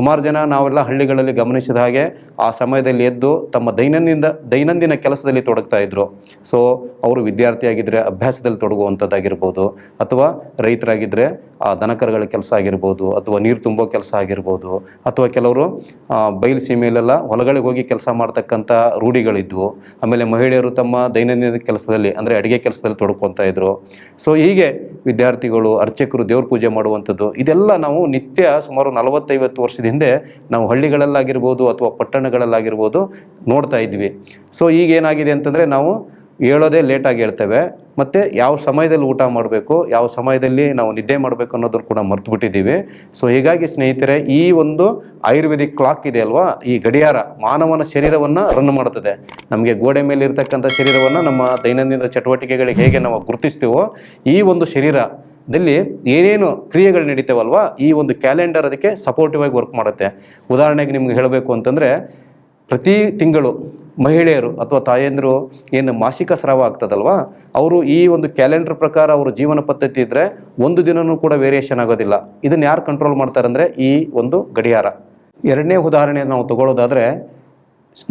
ಸುಮಾರು ಜನ ನಾವೆಲ್ಲ ಹಳ್ಳಿಗಳಲ್ಲಿ ಗಮನಿಸಿದ ಹಾಗೆ ಆ ಸಮಯದಲ್ಲಿ ಎದ್ದು ತಮ್ಮ ದೈನಂದಿನ ದೈನಂದಿನ ಕೆಲಸದಲ್ಲಿ ತೊಡಗ್ತಾ ಇದ್ರು. ಸೊ ಅವರು ವಿದ್ಯಾರ್ಥಿಯಾಗಿದ್ದರೆ ಅಭ್ಯಾಸದಲ್ಲಿ ತೊಡಗುವಂಥದ್ದಾಗಿರ್ಬೋದು ಅಥವಾ ರೈತರಾಗಿದ್ದರೆ ಆ ದನಕರುಗಳ ಕೆಲಸ ಆಗಿರ್ಬೋದು, ಅಥವಾ ನೀರು ತುಂಬೋ ಕೆಲಸ ಆಗಿರ್ಬೋದು, ಅಥವಾ ಕೆಲವರು ಬಯಲು ಸೀಮೆಯಲ್ಲೆಲ್ಲ ಹೊಲಗಳಿಗೆ ಹೋಗಿ ಕೆಲಸ ಮಾಡ್ತಕ್ಕಂಥ ರೂಢಿಗಳಿದ್ವು. ಆಮೇಲೆ ಮಹಿಳೆಯರು ತಮ್ಮ ದೈನಂದಿನ ಕೆಲಸದಲ್ಲಿ, ಅಂದರೆ ಅಡುಗೆ ಕೆಲಸದಲ್ಲಿ ತೊಡ್ಕೊತಾ ಇದ್ರು. ಸೊ ಹೀಗೆ ವಿದ್ಯಾರ್ಥಿಗಳು, ಅರ್ಚಕರು ದೇವ್ರ ಪೂಜೆ ಮಾಡುವಂಥದ್ದು, ಇದೆಲ್ಲ ನಾವು ನಿತ್ಯ ಸುಮಾರು ನಲವತ್ತೈವತ್ತು ವರ್ಷದ ಹಿಂದೆ ನಾವು ಹಳ್ಳಿಗಳಲ್ಲಾಗಿರ್ಬೋದು ಅಥವಾ ಪಟ್ಟಣಗಳಲ್ಲಾಗಿರ್ಬೋದು ನೋಡ್ತಾ ಇದ್ವಿ. ಸೊ ಈಗ ಏನಾಗಿದೆ ಅಂತಂದರೆ ನಾವು ಹೇಳೋದೇ ಲೇಟಾಗಿ ಹೇಳ್ತೇವೆ. ಮತ್ತು ಯಾವ ಸಮಯದಲ್ಲಿ ಊಟ ಮಾಡಬೇಕು, ಯಾವ ಸಮಯದಲ್ಲಿ ನಾವು ನಿದ್ದೆ ಮಾಡಬೇಕು ಅನ್ನೋದನ್ನು ಕೂಡ ಮರ್ತು ಬಿಟ್ಟಿದ್ದೀವಿ ಸೊ ಹೀಗಾಗಿ ಸ್ನೇಹಿತರೆ, ಈ ಒಂದು ಆಯುರ್ವೇದಿಕ್ ಕ್ಲಾಕ್ ಇದೆ ಅಲ್ವಾ? ಈ ಗಡಿಯಾರ, ಮಾನವನ ಶರೀರವನ್ನು ರನ್ ಮಾಡುತ್ತದೆ ನಮಗೆ ಗೋಡೆ ಮೇಲೆ ಇರತಕ್ಕಂಥ ಶರೀರವನ್ನು ನಮ್ಮ ದೈನಂದಿನ ಚಟುವಟಿಕೆಗಳಿಗೆ ಹೇಗೆ ನಾವು ಗುರುತಿಸ್ತೀವೋ, ಈ ಒಂದು ಶರೀರದಲ್ಲಿ ಏನೇನು ಕ್ರಿಯೆಗಳು ನಡೀತಾವಲ್ವಾ, ಈ ಒಂದು ಕ್ಯಾಲೆಂಡರ್ ಅದಕ್ಕೆ ಸಪೋರ್ಟಿವ್ ಆಗಿ ವರ್ಕ್ ಮಾಡುತ್ತೆ. ಉದಾಹರಣೆಗೆ ನಿಮ್ಗೆ ಹೇಳಬೇಕು ಅಂತಂದರೆ, ಪ್ರತಿ ತಿಂಗಳು ಮಹಿಳೆಯರು ಅಥವಾ ತಾಯಂದಿರು ಏನು ಮಾಸಿಕ ಸ್ರಾವ ಆಗ್ತದಲ್ವಾ? ಅವರು ಈ ಒಂದು ಕ್ಯಾಲೆಂಡರ್ ಪ್ರಕಾರ ಅವರ ಜೀವನ ಪದ್ಧತಿ ಇದ್ದರೆ ಒಂದು ದಿನವೂ ಕೂಡ ವೇರಿಯೇಷನ್ ಆಗೋದಿಲ್ಲ. ಇದನ್ನು ಯಾರು ಕಂಟ್ರೋಲ್ ಮಾಡ್ತಾರೆ ಅಂದರೆ ಈ ಒಂದು ಗಡಿಯಾರ. ಎರಡನೇ ಉದಾಹರಣೆ ನಾವು ತಗೊಳ್ಳೋದಾದರೆ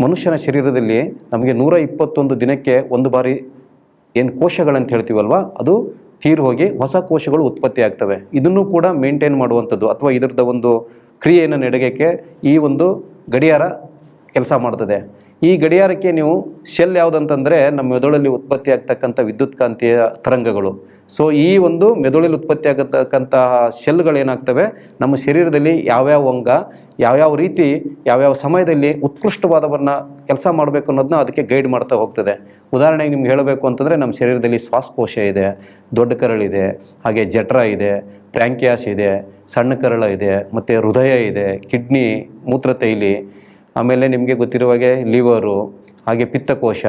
ಮನುಷ್ಯನ ಶರೀರದಲ್ಲಿ ನಮಗೆ ನೂರ ಇಪ್ಪತ್ತೊಂದು ದಿನಕ್ಕೆ ಒಂದು ಬಾರಿ ಏನು ಕೋಶಗಳಂತ ಹೇಳ್ತೀವಲ್ವ? ಅದು ತೀರು ಹೋಗಿ ಹೊಸ ಕೋಶಗಳು ಉತ್ಪತ್ತಿ ಆಗ್ತವೆ. ಇದನ್ನು ಕೂಡ ಮೇಂಟೈನ್ ಮಾಡುವಂಥದ್ದು ಅಥವಾ ಇದರದ ಒಂದು ಕ್ರಿಯೆಯನ್ನು ನಡೆಯೋಕ್ಕೆ ಈ ಒಂದು ಗಡಿಯಾರ ಕೆಲಸ ಮಾಡ್ತದೆ. ಈ ಗಡಿಯಾರಕ್ಕೆ ನೀವು ಶೆಲ್ ಯಾವುದಂತಂದರೆ ನಮ್ಮ ಮೆದುಳಲ್ಲಿ ಉತ್ಪತ್ತಿ ಆಗ್ತಕ್ಕಂಥ ವಿದ್ಯುತ್ ಕಾಂತೀಯ ತರಂಗಗಳು. ಸೊ ಈ ಒಂದು ಮೆದುಳಲ್ಲಿ ಉತ್ಪತ್ತಿ ಆಗತಕ್ಕಂತಹ ಶೆಲ್ಗಳೇನಾಗ್ತವೆ? ನಮ್ಮ ಶರೀರದಲ್ಲಿ ಯಾವ್ಯಾವ ಅಂಗ, ಯಾವ್ಯಾವ ರೀತಿ, ಯಾವ್ಯಾವ ಸಮಯದಲ್ಲಿ ಉತ್ಕೃಷ್ಟವಾದವನ್ನು ಕೆಲಸ ಮಾಡಬೇಕು ಅನ್ನೋದನ್ನ ಅದಕ್ಕೆ ಗೈಡ್ ಮಾಡ್ತಾ ಹೋಗ್ತದೆ. ಉದಾಹರಣೆಗೆ ನಿಮ್ಗೆ ಹೇಳಬೇಕು ಅಂತಂದರೆ ನಮ್ಮ ಶರೀರದಲ್ಲಿ ಶ್ವಾಸಕೋಶ ಇದೆ, ದೊಡ್ಡ ಕರಳಿದೆ ಹಾಗೆ ಜಠರ ಇದೆ ಪ್ರ್ಯಾಂಕ್ಯಾಸ್ ಇದೆ, ಸಣ್ಣ ಕರಳ ಇದೆ, ಮತ್ತು ಹೃದಯ ಇದೆ, ಕಿಡ್ನಿ, ಮೂತ್ರತೈಲಿ ಆಮೇಲೆ ನಿಮಗೆ ಗೊತ್ತಿರುವ ಹಾಗೆ ಲಿವರು, ಹಾಗೆ ಪಿತ್ತಕೋಶ,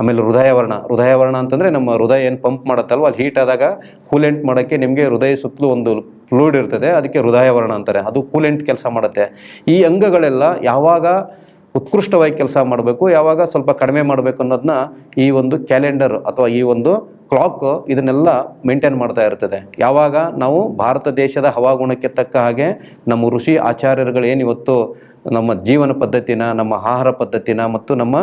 ಆಮೇಲೆ ಹೃದಯವರ್ಣ. ಹೃದಯವರ್ಣ ಅಂತಂದರೆ ನಮ್ಮ ಹೃದಯ ಏನು ಪಂಪ್ ಮಾಡುತ್ತಲ್ವ? ಅಲ್ಲಿ ಹೀಟ್ ಆದಾಗ ಕೂಲೆಂಟ್ ಮಾಡೋಕ್ಕೆ ನಿಮಗೆ ಹೃದಯ ಸುತ್ತಲೂ ಒಂದು ಫ್ಲೂಯಿಡ್ ಇರ್ತದೆ, ಅದಕ್ಕೆ ಹೃದಯವರ್ಣ ಅಂತಾರೆ. ಅದು ಕೂಲೆಂಟ್ ಕೆಲಸ ಮಾಡುತ್ತೆ. ಈ ಅಂಗಗಳೆಲ್ಲ ಯಾವಾಗ ಉತ್ಕೃಷ್ಟವಾಗಿ ಕೆಲಸ ಮಾಡಬೇಕು, ಯಾವಾಗ ಸ್ವಲ್ಪ ಕಡಿಮೆ ಮಾಡಬೇಕು ಅನ್ನೋದನ್ನ ಈ ಒಂದು ಕ್ಯಾಲೆಂಡರ್ ಅಥವಾ ಈ ಒಂದು ಕ್ಲಾಕ್ ಇದನ್ನೆಲ್ಲ ಮೇಂಟೈನ್ ಮಾಡ್ತಾ ಇರ್ತದೆ. ಯಾವಾಗ ನಾವು ಭಾರತ ದೇಶದ ಹವಾಗುಣಕ್ಕೆ ತಕ್ಕ ಹಾಗೆ ನಮ್ಮ ಋಷಿ ಆಚಾರ್ಯರುಗಳು ಏನು ಇವತ್ತು ನಮ್ಮ ಜೀವನ ಪದ್ಧತಿನ, ನಮ್ಮ ಆಹಾರ ಪದ್ಧತಿನ ಮತ್ತು ನಮ್ಮ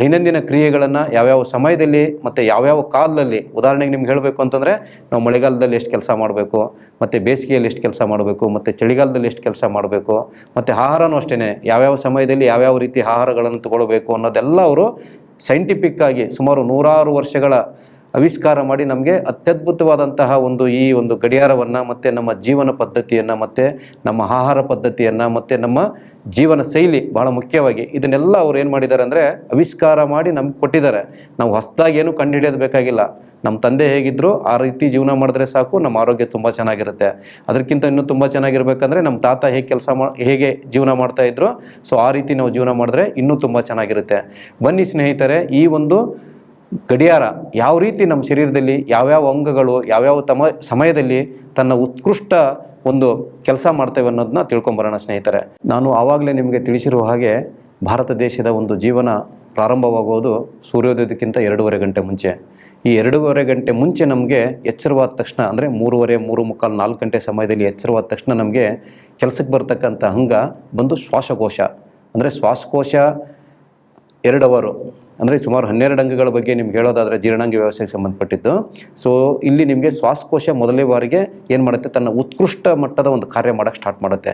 ದೈನಂದಿನ ಕ್ರಿಯೆಗಳನ್ನು ಯಾವ್ಯಾವ ಸಮಯದಲ್ಲಿ ಮತ್ತು ಯಾವ್ಯಾವ ಕಾಲದಲ್ಲಿ, ಉದಾಹರಣೆಗೆ ನಿಮ್ಗೆ ಹೇಳಬೇಕು ಅಂತಂದರೆ ನಾವು ಮಳೆಗಾಲದಲ್ಲಿ ಎಷ್ಟು ಕೆಲಸ ಮಾಡಬೇಕು, ಮತ್ತು ಬೇಸಿಗೆಯಲ್ಲಿ ಎಷ್ಟು ಕೆಲಸ ಮಾಡಬೇಕು, ಮತ್ತು ಚಳಿಗಾಲದಲ್ಲಿ ಎಷ್ಟು ಕೆಲಸ ಮಾಡಬೇಕು, ಮತ್ತು ಆಹಾರನೂ ಅಷ್ಟೇ ಯಾವ್ಯಾವ ಸಮಯದಲ್ಲಿ ಯಾವ್ಯಾವ ರೀತಿ ಆಹಾರಗಳನ್ನು ತಗೊಳ್ಬೇಕು ಅನ್ನೋದೆಲ್ಲ ಅವರು ಸೈಂಟಿಫಿಕ್ಕಾಗಿ ಸುಮಾರು ನೂರಾರು ವರ್ಷಗಳ ಆವಿಷ್ಕಾರ ಮಾಡಿ ನಮಗೆ ಅತ್ಯದ್ಭುತವಾದಂತಹ ಒಂದು ಈ ಒಂದು ಗಡಿಯಾರವನ್ನು ಮತ್ತು ನಮ್ಮ ಜೀವನ ಪದ್ಧತಿಯನ್ನು ಮತ್ತು ನಮ್ಮ ಆಹಾರ ಪದ್ಧತಿಯನ್ನು ಮತ್ತು ನಮ್ಮ ಜೀವನ ಶೈಲಿ ಬಹಳ ಮುಖ್ಯವಾಗಿ ಇದನ್ನೆಲ್ಲ ಅವ್ರು ಏನು ಮಾಡಿದ್ದಾರೆ ಅಂದರೆ ಆವಿಷ್ಕಾರ ಮಾಡಿ ನಮ್ಗೆ ಕೊಟ್ಟಿದ್ದಾರೆ. ನಾವು ಹೊಸದಾಗಿ ಏನು ಕಂಡುಹಿಡಿಯೋದು ಬೇಕಾಗಿಲ್ಲ. ನಮ್ಮ ತಂದೆ ಹೇಗಿದ್ರು ಆ ರೀತಿ ಜೀವನ ಮಾಡಿದ್ರೆ ಸಾಕು, ನಮ್ಮ ಆರೋಗ್ಯ ತುಂಬ ಚೆನ್ನಾಗಿರುತ್ತೆ. ಅದಕ್ಕಿಂತ ಇನ್ನೂ ತುಂಬ ಚೆನ್ನಾಗಿರ್ಬೇಕಂದ್ರೆ ನಮ್ಮ ತಾತ ಹೇಗೆ ಕೆಲಸ ಮಾ, ಹೇಗೆ ಜೀವನ ಮಾಡ್ತಾಯಿದ್ರು ಸೊ ಆ ರೀತಿ ನಾವು ಜೀವನ ಮಾಡಿದ್ರೆ ಇನ್ನೂ ತುಂಬ ಚೆನ್ನಾಗಿರುತ್ತೆ. ಬನ್ನಿ ಸ್ನೇಹಿತರೆ, ಈ ಒಂದು ಗಡಿಯಾರ ಯಾವ ರೀತಿ ನಮ್ಮ ಶರೀರದಲ್ಲಿ ಯಾವ್ಯಾವ ಅಂಗಗಳು, ಯಾವ್ಯಾವ ತಮ, ಸಮಯದಲ್ಲಿ ತನ್ನ ಉತ್ಕೃಷ್ಟ ಒಂದು ಕೆಲಸ ಮಾಡ್ತೇವೆ ಅನ್ನೋದನ್ನ ತಿಳ್ಕೊಂಬರೋಣ ಸ್ನೇಹಿತರೆ. ನಾನು ಆವಾಗಲೇ ನಿಮಗೆ ತಿಳಿಸಿರುವ ಹಾಗೆ ಭಾರತ ದೇಶದ ಒಂದು ಜೀವನ ಪ್ರಾರಂಭವಾಗುವುದು ಸೂರ್ಯೋದಯಕ್ಕಿಂತ ಎರಡೂವರೆ ಗಂಟೆ ಮುಂಚೆ. ಈ ಎರಡೂವರೆ ಗಂಟೆ ಮುಂಚೆ ನಮಗೆ ಎಚ್ಚರವಾದ ತಕ್ಷಣ ಅಂದರೆ ಮೂರುವರೆ ಮೂರು ಮುಕ್ಕಾಲು ನಾಲ್ಕು ಗಂಟೆ ಸಮಯದಲ್ಲಿ ಎಚ್ಚರವಾದ ತಕ್ಷಣ ನಮಗೆ ಕೆಲಸಕ್ಕೆ ಬರ್ತಕ್ಕಂಥ ಅಂಗ ಬಂದು ಶ್ವಾಸಕೋಶ. ಅಂದರೆ ಶ್ವಾಸಕೋಶ ಎರಡು ಅವರು ಅಂದರೆ ಸುಮಾರು ಹನ್ನೆರಡು ಅಂಗಗಳ ಬಗ್ಗೆ ನಿಮ್ಗೆ ಹೇಳೋದಾದರೆ ಜೀರ್ಣಾಂಗ ವ್ಯವಸ್ಥೆಗೆ ಸಂಬಂಧಪಟ್ಟಿದ್ದು. ಸೊ ಇಲ್ಲಿ ನಿಮಗೆ ಶ್ವಾಸಕೋಶ ಮೊದಲೇ ಬಾರಿಗೆ ಏನು ಮಾಡುತ್ತೆ? ತನ್ನ ಉತ್ಕೃಷ್ಟ ಮಟ್ಟದ ಒಂದು ಕಾರ್ಯ ಮಾಡೋಕ್ಕೆ ಸ್ಟಾರ್ಟ್ ಮಾಡುತ್ತೆ.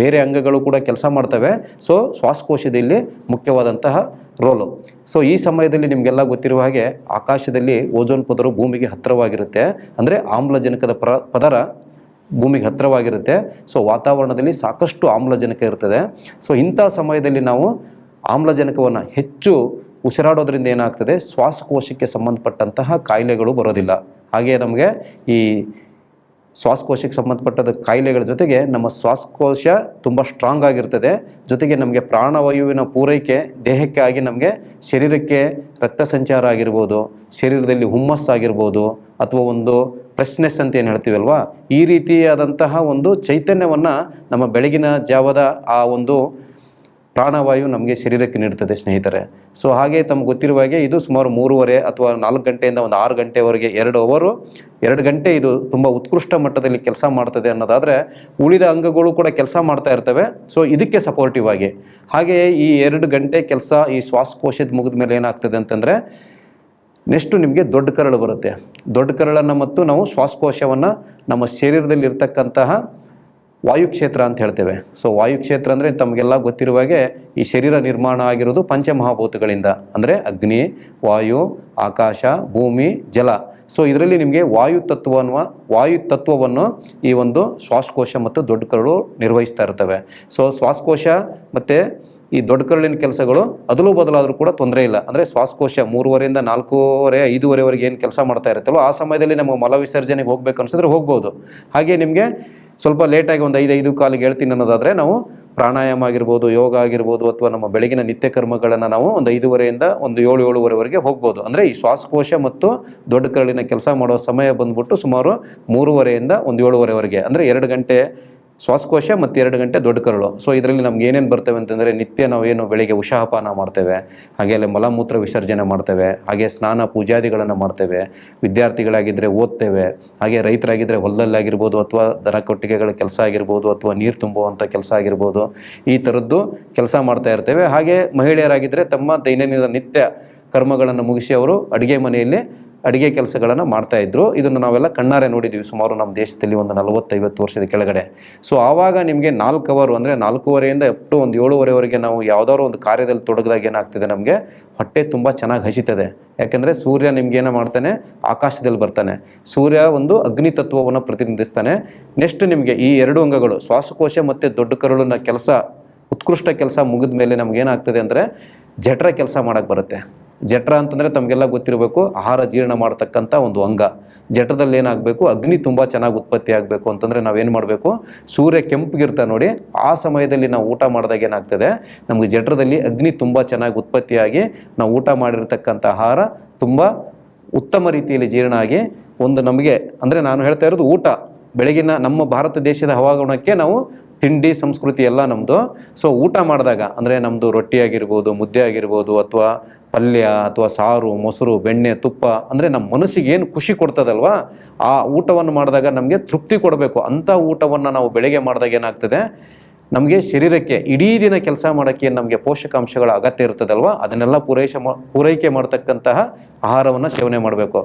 ಬೇರೆ ಅಂಗಗಳು ಕೂಡ ಕೆಲಸ ಮಾಡ್ತವೆ. ಸೊ ಶ್ವಾಸಕೋಶದಲ್ಲಿ ಮುಖ್ಯವಾದಂತಹ ರೋಲು. ಸೊ ಈ ಸಮಯದಲ್ಲಿ ನಿಮಗೆಲ್ಲ ಗೊತ್ತಿರುವ ಹಾಗೆ ಆಕಾಶದಲ್ಲಿ ಓಜೋನ್ ಪದರು ಭೂಮಿಗೆ ಹತ್ತಿರವಾಗಿರುತ್ತೆ. ಅಂದರೆ ಆಮ್ಲಜನಕದ ಪ್ರ, ಪದರ ಭೂಮಿಗೆ ಹತ್ತಿರವಾಗಿರುತ್ತೆ. ಸೊ ವಾತಾವರಣದಲ್ಲಿ ಸಾಕಷ್ಟು ಆಮ್ಲಜನಕ ಇರ್ತದೆ. ಸೊ ಇಂಥ ಸಮಯದಲ್ಲಿ ನಾವು ಆಮ್ಲಜನಕವನ್ನು ಹೆಚ್ಚು ಉಸಿರಾಡೋದ್ರಿಂದ ಏನಾಗ್ತದೆ? ಶ್ವಾಸಕೋಶಕ್ಕೆ ಸಂಬಂಧಪಟ್ಟಂತಹ ಕಾಯಿಲೆಗಳು ಬರೋದಿಲ್ಲ. ಹಾಗೆ ನಮಗೆ ಈ ಶ್ವಾಸಕೋಶಕ್ಕೆ ಸಂಬಂಧಪಟ್ಟದ ಕಾಯಿಲೆಗಳ ಜೊತೆಗೆ ನಮ್ಮ ಶ್ವಾಸಕೋಶ ತುಂಬ ಸ್ಟ್ರಾಂಗ್ ಆಗಿರ್ತದೆ. ಜೊತೆಗೆ ನಮಗೆ ಪ್ರಾಣವಾಯುವಿನ ಪೂರೈಕೆ, ದೇಹಕ್ಕೆ ಆಗಿ ನಮಗೆ ಶರೀರಕ್ಕೆ ರಕ್ತ ಸಂಚಾರ ಆಗಿರ್ಬೋದು, ಶರೀರದಲ್ಲಿ ಹುಮ್ಮಸ್ಸಾಗಿರ್ಬೋದು ಅಥವಾ ಒಂದು ಫ್ರೆಶ್ನೆಸ್ ಅಂತ ಏನು ಹೇಳ್ತೀವಲ್ವಾ ಈ ರೀತಿಯಾದಂತಹ ಒಂದು ಚೈತನ್ಯವನ್ನು ನಮ್ಮ ಬೆಳಗಿನ ಜಾವದ ಆ ಒಂದು ಪ್ರಾಣವಾಯು ನಮಗೆ ಶರೀರಕ್ಕೆ ನೀಡುತ್ತದೆ ಸ್ನೇಹಿತರೆ. ಸೊ ಹಾಗೆ ತಮ್ಗೆ ಗೊತ್ತಿರುವ ಹಾಗೆ ಇದು ಸುಮಾರು ಮೂರುವರೆ ಅಥವಾ ನಾಲ್ಕು ಗಂಟೆಯಿಂದ ಒಂದು ಆರು ಗಂಟೆವರೆಗೆ ಎರಡು ಅವರು, ಎರಡು ಗಂಟೆ ಇದು ತುಂಬ ಉತ್ಕೃಷ್ಟ ಮಟ್ಟದಲ್ಲಿ ಕೆಲಸ ಮಾಡ್ತದೆ ಅನ್ನೋದಾದರೆ ಉಳಿದ ಅಂಗಗಳು ಕೂಡ ಕೆಲಸ ಮಾಡ್ತಾ ಇರ್ತವೆ. ಸೊ ಇದಕ್ಕೆ ಸಪೋರ್ಟಿವ್ ಆಗಿ. ಹಾಗೆ ಈ ಎರಡು ಗಂಟೆ ಕೆಲಸ ಈ ಶ್ವಾಸಕೋಶದ ಮುಗಿದ ಮೇಲೆ ಏನಾಗ್ತದೆ ಅಂತಂದರೆ ನೆಕ್ಸ್ಟು ನಿಮಗೆ ದೊಡ್ಡ ಕರಳು ಬರುತ್ತೆ. ದೊಡ್ಡ ಕರಳನ್ನು ಮತ್ತು ನಾವು ಶ್ವಾಸಕೋಶವನ್ನು ನಮ್ಮ ಶರೀರದಲ್ಲಿ ಇರ್ತಕ್ಕಂತಹ ವಾಯುಕ್ಷೇತ್ರ ಅಂತ ಹೇಳ್ತೇವೆ. ಸೊ ವಾಯುಕ್ಷೇತ್ರ ಅಂದರೆ ತಮಗೆಲ್ಲ ಗೊತ್ತಿರುವ ಹಾಗೆ ಈ ಶರೀರ ನಿರ್ಮಾಣ ಆಗಿರೋದು ಪಂಚಮಹಾಭೂತಗಳಿಂದ. ಅಂದರೆ ಅಗ್ನಿ, ವಾಯು, ಆಕಾಶ, ಭೂಮಿ, ಜಲ. ಸೊ ಇದರಲ್ಲಿ ನಿಮಗೆ ವಾಯು ತತ್ವವನ್ನು ವಾಯು ತತ್ವವನ್ನು ಈ ಒಂದು ಶ್ವಾಸಕೋಶ ಮತ್ತು ದೊಡ್ಡ ಕರಳು ನಿರ್ವಹಿಸ್ತಾ ಇರ್ತವೆ. ಸೊ ಶ್ವಾಸಕೋಶ ಮತ್ತು ಈ ದೊಡ್ಡ ಕರುಳಿನ ಕೆಲಸಗಳು ಅದಲು ಬದಲಾದರೂ ಕೂಡ ತೊಂದರೆ ಇಲ್ಲ. ಅಂದರೆ ಶ್ವಾಸಕೋಶ ಮೂರುವರೆಯಿಂದ ನಾಲ್ಕೂವರೆ, ಐದೂವರೆವರೆಗೆ ಏನು ಕೆಲಸ ಮಾಡ್ತಾ ಇರುತ್ತಲ್ಲೋ, ಆ ಸಮಯದಲ್ಲಿ ನಮಗೆ ಮಲ ವಿಸರ್ಜನೆಗೆ ಹೋಗ್ಬೇಕು ಅನ್ಸಿದ್ರೆ ಹೋಗ್ಬೋದು. ಹಾಗೆ ನಿಮಗೆ ಸ್ವಲ್ಪ ಲೇಟಾಗಿ ಒಂದು ಐದೈದು ಐದು ಕಾಲಿಗೆ ಹೇಳ್ತೀನಿ ಅನ್ನೋದಾದರೆ ನಾವು ಪ್ರಾಣಾಯಾಮ ಆಗಿರ್ಬೋದು, ಯೋಗ ಆಗಿರ್ಬೋದು ಅಥವಾ ನಮ್ಮ ಬೆಳಗಿನ ನಿತ್ಯ ಕರ್ಮಗಳನ್ನು ನಾವು ಒಂದು ಐದೂವರೆಯಿಂದ ಒಂದು ಏಳು, ಏಳುವರೆವರೆಗೆ ಹೋಗ್ಬೋದು. ಅಂದರೆ ಈ ಶ್ವಾಸಕೋಶ ಮತ್ತು ದೊಡ್ಡ ಕರಳಿನ ಕೆಲಸ ಮಾಡೋ ಸಮಯ ಬಂದ್ಬಿಟ್ಟು ಸುಮಾರು ಮೂರುವರೆಯಿಂದ ಒಂದು ಏಳುವರೆವರೆಗೆ. ಅಂದರೆ ಎರಡು ಗಂಟೆ ಶ್ವಾಸಕೋಶ ಮತ್ತು ಎರಡು ಗಂಟೆ ದೊಡ್ಡ ಕರಳು. ಸೊ ಇದರಲ್ಲಿ ನಮ್ಗೆ ಏನೇನು ಬರ್ತವೆ ಅಂತಂದರೆ ನಿತ್ಯ ನಾವೇನು ಬೆಳಿಗ್ಗೆ ಉಷಾಪಾನ ಮಾಡ್ತೇವೆ, ಹಾಗೆ ಅಲ್ಲಿ ಮಲಮೂತ್ರ ವಿಸರ್ಜನೆ ಮಾಡ್ತೇವೆ, ಹಾಗೆ ಸ್ನಾನ ಪೂಜಾದಿಗಳನ್ನು ಮಾಡ್ತೇವೆ ವಿದ್ಯಾರ್ಥಿಗಳಾಗಿದ್ದರೆ ಓದ್ತೇವೆ, ಹಾಗೆ ರೈತರಾಗಿದ್ದರೆ ಹೊಲದಲ್ಲಾಗಿರ್ಬೋದು ಅಥವಾ ದನ ಕೊಟ್ಟಿಗೆಗಳ ಕೆಲಸ ಆಗಿರ್ಬೋದು ಅಥವಾ ನೀರು ತುಂಬುವಂಥ ಕೆಲಸ ಆಗಿರ್ಬೋದು, ಈ ಥರದ್ದು ಕೆಲಸ ಮಾಡ್ತಾ ಇರ್ತೇವೆ. ಹಾಗೆ ಮಹಿಳೆಯರಾಗಿದ್ದರೆ ತಮ್ಮ ದೈನಂದಿನ ನಿತ್ಯ ಕರ್ಮಗಳನ್ನು ಮುಗಿಸಿ ಅವರು ಅಡುಗೆ ಮನೆಯಲ್ಲಿ ಅಡುಗೆ ಕೆಲಸಗಳನ್ನು ಮಾಡ್ತಾ ಇದ್ರು. ಇದನ್ನು ನಾವೆಲ್ಲ ಕಣ್ಣಾರೆ ನೋಡಿದ್ದೀವಿ ಸುಮಾರು ನಮ್ಮ ದೇಶದಲ್ಲಿ ಒಂದು ನಲವತ್ತೈವತ್ತು ವರ್ಷದ ಕೆಳಗಡೆ. ಸೊ ಆವಾಗ ನಿಮಗೆ ನಾಲ್ಕು ಅವರು ಅಂದರೆ ನಾಲ್ಕೂವರೆಯಿಂದ ಅಪ್ ಟು ಒಂದು ಏಳುವರೆವರೆಗೆ ನಾವು ಯಾವುದಾದ್ರು ಒಂದು ಕಾರ್ಯದಲ್ಲಿ ತೊಡಗಿದಾಗ ಏನಾಗ್ತಿದೆ ನಮಗೆ? ಹೊಟ್ಟೆ ತುಂಬ ಚೆನ್ನಾಗಿ ಹಸಿತದೆ. ಯಾಕೆಂದರೆ ಸೂರ್ಯ ನಿಮ್ಗೆ ಏನೋ ಮಾಡ್ತಾನೆ, ಆಕಾಶದಲ್ಲಿ ಬರ್ತಾನೆ. ಸೂರ್ಯ ಒಂದು ಅಗ್ನಿ ತತ್ವವನ್ನು ಪ್ರತಿನಿಧಿಸ್ತಾನೆ. ನೆಕ್ಸ್ಟ್ ನಿಮಗೆ ಈ ಎರಡು ಅಂಗಗಳು, ಶ್ವಾಸಕೋಶ ಮತ್ತು ದೊಡ್ಡ ಕರುಳಿನ ಕೆಲಸ, ಉತ್ಕೃಷ್ಟ ಕೆಲಸ ಮುಗಿದ ಮೇಲೆ ನಮಗೇನಾಗ್ತದೆ ಅಂದರೆ ಜಠರ ಕೆಲಸ ಮಾಡೋಕ್ಕೆ ಬರುತ್ತೆ. ಜಠರ ಅಂತಂದರೆ ತಮಗೆಲ್ಲ ಗೊತ್ತಿರಬೇಕು, ಆಹಾರ ಜೀರ್ಣ ಮಾಡ್ತಕ್ಕಂಥ ಒಂದು ಅಂಗ. ಜಠರದಲ್ಲಿ ಏನಾಗಬೇಕು, ಅಗ್ನಿ ತುಂಬ ಚೆನ್ನಾಗಿ ಉತ್ಪತ್ತಿ ಆಗಬೇಕು ಅಂತಂದರೆ ನಾವೇನು ಮಾಡಬೇಕು, ಸೂರ್ಯ ಕೆಂಪಗಿರ್ತಾ ನೋಡಿ, ಆ ಸಮಯದಲ್ಲಿ ನಾವು ಊಟ ಮಾಡಿದಾಗ ಏನಾಗ್ತದೆ, ನಮಗೆ ಜಠರದಲ್ಲಿ ಅಗ್ನಿ ತುಂಬ ಚೆನ್ನಾಗಿ ಉತ್ಪತ್ತಿಯಾಗಿ ನಾವು ಊಟ ಮಾಡಿರ್ತಕ್ಕಂಥ ಆಹಾರ ತುಂಬ ಉತ್ತಮ ರೀತಿಯಲ್ಲಿ ಜೀರ್ಣ ಆಗಿ ಒಂದು ನಮಗೆ, ಅಂದರೆ ನಾನು ಹೇಳ್ತಾ ಇರೋದು ಊಟ. ಬೆಳಗಿನ ನಮ್ಮ ಭಾರತ ದೇಶದ ಹವಾಗುಣಕ್ಕೆ ನಾವು ತಿಂಡಿ, ಸಂಸ್ಕೃತಿ ಎಲ್ಲ ನಮ್ಮದು ಸೊ ಊಟ ಮಾಡಿದಾಗ, ಅಂದರೆ ನಮ್ಮದು ರೊಟ್ಟಿ ಆಗಿರ್ಬೋದು ಮುದ್ದೆ ಆಗಿರ್ಬೋದು ಅಥವಾ ಪಲ್ಯ ಅಥವಾ ಸಾರು, ಮೊಸರು, ಬೆಣ್ಣೆ, ತುಪ್ಪ, ಅಂದರೆ ನಮ್ಮ ಮನಸ್ಸಿಗೆ ಏನು ಖುಷಿ ಕೊಡ್ತದಲ್ವಾ, ಆ ಊಟವನ್ನು ಮಾಡಿದಾಗ ನಮಗೆ ತೃಪ್ತಿ ಕೊಡಬೇಕು. ಅಂಥ ಊಟವನ್ನು ನಾವು ಬೆಳಗ್ಗೆ ಮಾಡಿದಾಗ ಏನಾಗ್ತದೆ? ನಮಗೆ ಶರೀರಕ್ಕೆ ಇಡೀ ದಿನ ಕೆಲಸ ಮಾಡೋಕ್ಕೆ ನಮಗೆ ಪೋಷಕಾಂಶಗಳ ಅಗತ್ಯ ಇರ್ತದಲ್ವಾ, ಅದನ್ನೆಲ್ಲ ಪೂರೈಸ ಮಾ, ಪೂರೈಕೆ ಮಾಡ್ತಕ್ಕಂತಹ ಆಹಾರವನ್ನು ಸೇವನೆ ಮಾಡಬೇಕು.